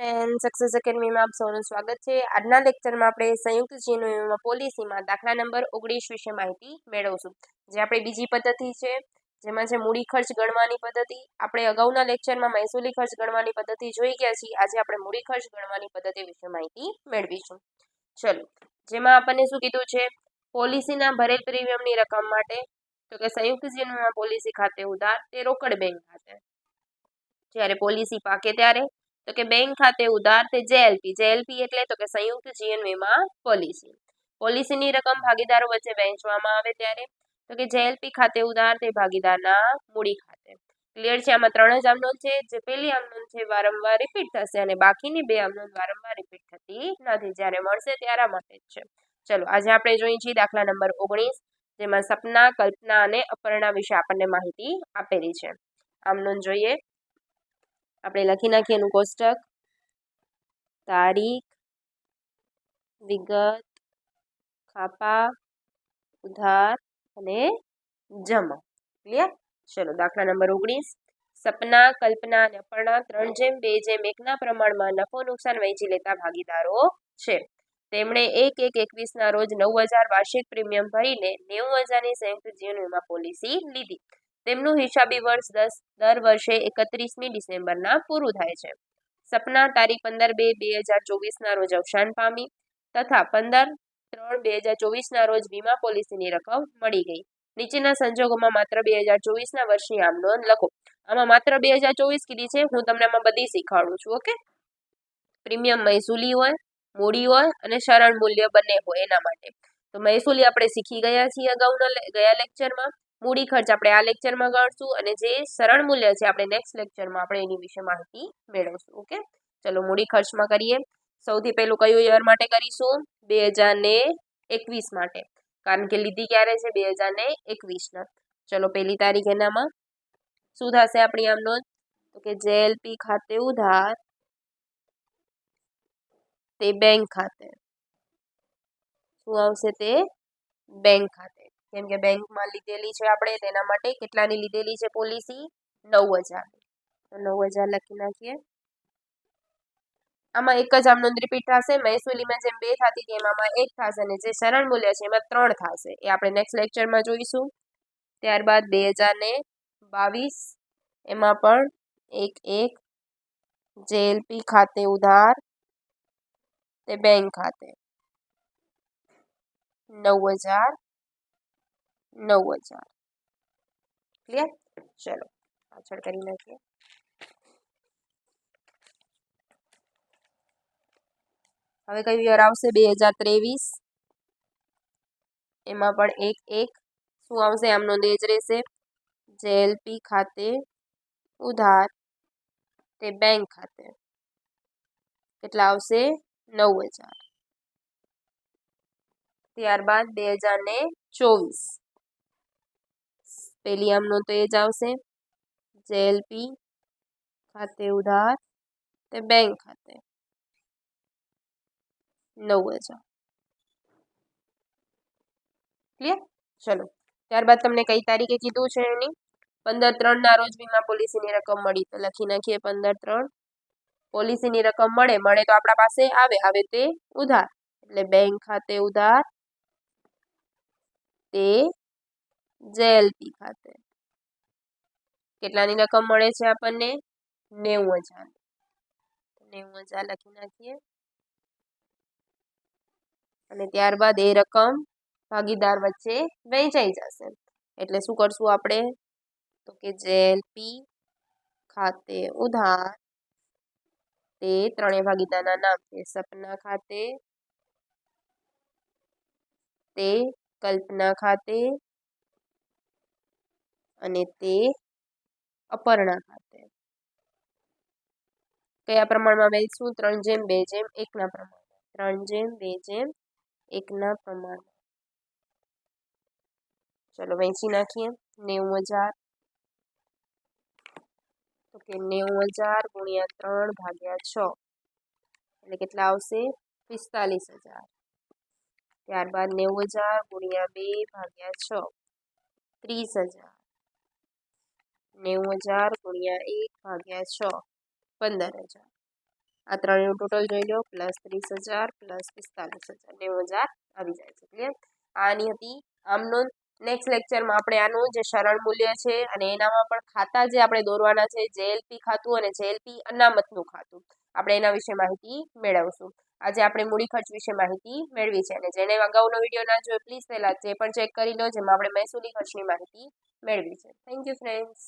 And success એકેડમીમાં આપ સૌનું સ્વાગત છે. આજના લેક્ચરમાં આપણે સંયુક્ત જીનોમાં પોલિસીમાં દાખલા નંબર ઓગણીસ વિશે માહિતી મેળવશું. જે આપણી બીજી પદ્ધતિ છે, જેમાં છે મૂડી ખર્ચ ગણવાની પદ્ધતિ. આપણે અગાઉના લેક્ચરમાં મહેસૂલી ખર્ચ ગણવાની પદ્ધતિ જોઈ ગયા છીએ. આજે આપણે મૂડી ખર્ચ ગણવાની પદ્ધતિ વિશે માહિતી મેળવીશું. ચલો, જેમાં આપણને શું કીધું છે? પોલિસીના ભરેલ પ્રીમિયમની રકમ માટે, તો કે સંયુક્ત જીવનમાં પોલિસી ખાતે ઉધાર, તે રોકડ બેંક ખાતે. જ્યારે પોલિસી પાકે ત્યારે તો કે બેંક ખાતે ઉધાર તે જેએલપી જેએલપી એટલે તો કે સંયુક્ત જીવન વીમા પોલિસી. પોલિસીની રકમ ભાગીદારો વચ્ચે વહેંચવામાં આવે ત્યારે તો કે જેએલપી ખાતે ઉધાર તે ભાગીદારના મૂડી ખાતે. ક્લિયર છે? આમાં ત્રણ જ આમનોંધ છે. જે પહેલી આમનોંધ છે, વારંવાર રિપીટ થશે અને બાકીની બે આમનોંધ વારંવાર રિપીટ થતી નથી. જ્યારે મળશે ત્યારે માટે જ છે. ચલો, આજે આપણે જોઈએ છીએ દાખલા નંબર ઓગણીસ, જેમાં સપના, કલ્પના અને અપર્ણા વિશે આપણને માહિતી આપેલી છે. આમનોંધ જોઈએ. આપણે લખી નાખીએ એનું કોષ્ટક. તારીખ, વિગત ખાપા ઉધાર અને જમા. ક્લિયર? ચલો, દાખલા નંબર ઓગણીસ. સપના, કલ્પના અને અપર્ણા ત્રણ જેમ, બે જેમ, એકના પ્રમાણમાં નફો, નુકસાન, વહેંચી લેતા ભાગીદારો છે. તેમણે એક એક એકવીસના રોજ નવ હજાર વાર્ષિક પ્રીમિયમ ભરીને નેવું હજારની સંયુક્ત જીવન વીમા પોલિસી લીધી. તેમનું હિસાબી વર્ષ દસ, દર વર્ષે એકત્રીસમી ડિસેમ્બરના પૂરું થાય છે. સપના, તારીખ પંદર બે બે હજાર ચોવીસના રોજ અવસાન પામી તથા પંદર ત્રણ બે હજાર ચોવીસના રોજ વીમા પોલિસીની રકમ મળી ગઈ. નીચેના સંજોગોમાં માત્ર બે હજાર ચોવીસના વર્ષની આમ નોંધ લખો. આમાં માત્ર બે હજાર ચોવીસ કીધી છે. હું તમને આમાં બધી શીખવાડું છું, ઓકે? પ્રીમિયમ મહેસૂલી હોય, મૂડી હોય અને શરણ મૂલ્ય બંને હોય એના માટે. તો મહેસૂલી આપણે શીખી ગયા છીએ અગાઉના ગયા લેક્ચરમાં. મૂડી ખર્ચ આપણે આ લેક્ચરમાં ગણશું અને જે સરળ મૂલ્ય છે આપણે નેક્સ્ટ લેક્ચરમાં આપણે એની વિશે માહિતી મેળવશું ઓકે ચલો મૂડી ખર્ચમાં કરીએ. સૌથી પહેલું કયું યર માટે કરીશું? બે હજાર એકવીસ માટે. કારણ કે લીધી ક્યારે છે? બે હજાર ને એકવીસના. ચલો પહેલી તારીખ એનામાં. શું થશે આપણી આમનો? તો કે જેએલપી ખાતે ઉધાર તે બેંક ખાતે. શું આવશે તે? બેંક ખાતે. કેમ કે બેંકમાં લીધેલી છે આપણે, તેના માટે કેટલાની લીધેલી છે પોલિસી? નવ હજાર તો નવ હજાર લખી નાખીએ. આમાં એક જ આમનો રિપીટ થશે, મહેસૂલીમાં જેમ બે થતી હતી, એમાં એક થશે અને જે સરળ મૂલ્ય છે, એમાં ત્રણ થશે. એ આપણે નેક્સ્ટ લેક્ચરમાં જોઈશું. ત્યારબાદ બે હજાર ને બાવીસ, એમાં પણ એક એક જેએલપી ખાતે ઉધાર, તે બેંક ખાતે. નવ હજાર નવ હજાર ક્લિયર ચલો પાછળ કરી નાખીએ હવે કયું યર આવશે બે હજાર ત્રેવીસ એમાં પણ એક એક શું આવશે આમનો દેજ રહેશે જેએલપી ખાતે ઉધાર તે બેંક ખાતે કેટલા આવશે નવ હજાર ત્યારબાદ બે હજાર ને ચોવીસ પેલી આમનો તો એ જ આવશે જેએલપી ખાતે ઉધાર તે બેંક ખાતે નવ હજાર ક્લિયર ચલો ત્યારબાદ તમને કઈ તારીખે કીધું છે એની પંદર ત્રણના રોજ વીમા પોલિસીની રકમ મળી તો લખી નાખીએ પંદર ત્રણ પોલિસીની રકમ મળે મળે તો આપણા પાસે આવે આવે તે ઉધાર એટલે બેંક ખાતે ઉધાર તે જેએલપી ખાતે. કેટલાની રકમ મળે છે આપણને? નેવું હજાર નેવું હજાર લખી નાખીએ. અને ત્યારબાદ એ રકમ ભાગીદાર વચ્ચે વહેંચાઈ જશે. એટલે શું કરશું આપણે? તો કે જેએલપી ખાતે ઉધાર. તે ત્રણેય ભાગીદારના નામ છે. સપના ખાતે, તે કલ્પના ખાતે અને તે અપર્ણા ખાતે. કયા પ્રમાણમાં વહેંચવું ત્રણ જેમ, બે જેમ, એકના પ્રમાણમાં. ત્રણ જેમ, બે જેમ, એકના પ્રમાણમાં. ચલો વહેંચી નાખીએ. નેવું હજાર. તો કે નેવું હજાર ગુણ્યા ત્રણ ભાગ્યા છ. એટલે કેટલા આવશે? પિસ્તાલીસ હજાર. ત્યારબાદ નેવું હજાર ગુણ્યા બે ભાગ્યા છ. ત્રીસ હજાર. નેવું હજાર ગુણ્યા એક ભાગ્યા છ પંદર હજાર આ ત્રણેયનું ટોટલ જોઈ લો પ્લસ ત્રીસ હજાર પ્લસ પિસ્તાલીસ હજાર નેવું હજાર આવી જાય છે ક્લિયર આની હતી આમનો નેક્સ્ટ લેક્ચરમાં આપણે આનું જે સરળ મૂલ્ય છે અને એનામાં પણ ખાતા જે આપણે દોરવાના છે જેએલપી ખાતું અને જેએલપી અનામતનું ખાતું. આપણે એના વિશે માહિતી મેળવશું. આજે આપણે મૂડી ખર્ચ વિશે માહિતી મેળવી છે અને જેને અગાઉનો વીડિયો ના જોયો પ્લીઝ પહેલાં જે પણ ચેક કરી લો, જેમાં આપણે મહેસૂલી ખર્ચની માહિતી મેળવી છે. Thank you friends